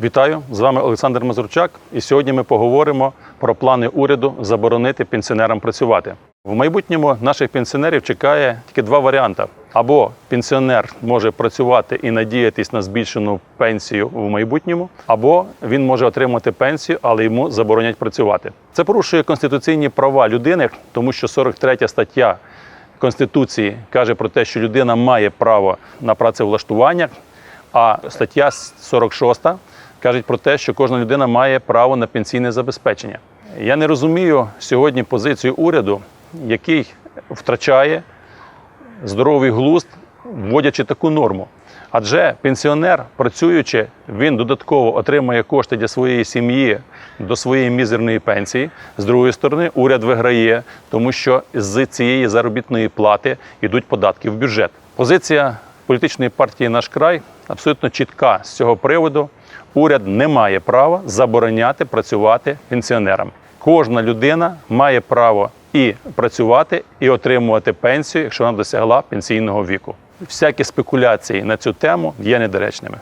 Вітаю з вами Олександр Мазурчак. І сьогодні ми поговоримо про плани уряду заборонити пенсіонерам працювати. В майбутньому наших пенсіонерів чекає тільки два варіанти: або пенсіонер може працювати і надіятись на збільшену пенсію в майбутньому, або він може отримати пенсію, але йому заборонять працювати. Це порушує конституційні права людини, тому що 43 стаття Конституції каже про те, що людина має право на працевлаштування. А стаття 46 каже про те, що кожна людина має право на пенсійне забезпечення. Я не розумію сьогодні позицію уряду, який втрачає здоровий глузд, вводячи таку норму. Адже пенсіонер, працюючи, він додатково отримує кошти для своєї сім'ї до своєї мізерної пенсії. З другої сторони, уряд виграє, тому що з цієї заробітної плати йдуть податки в бюджет. Позиція політичної партії Наш край абсолютно чітка з цього приводу. Уряд не має права забороняти працювати пенсіонерам. Кожна людина має право і працювати, і отримувати пенсію, якщо вона досягла пенсійного віку. Всякі спекуляції на цю тему є недоречними.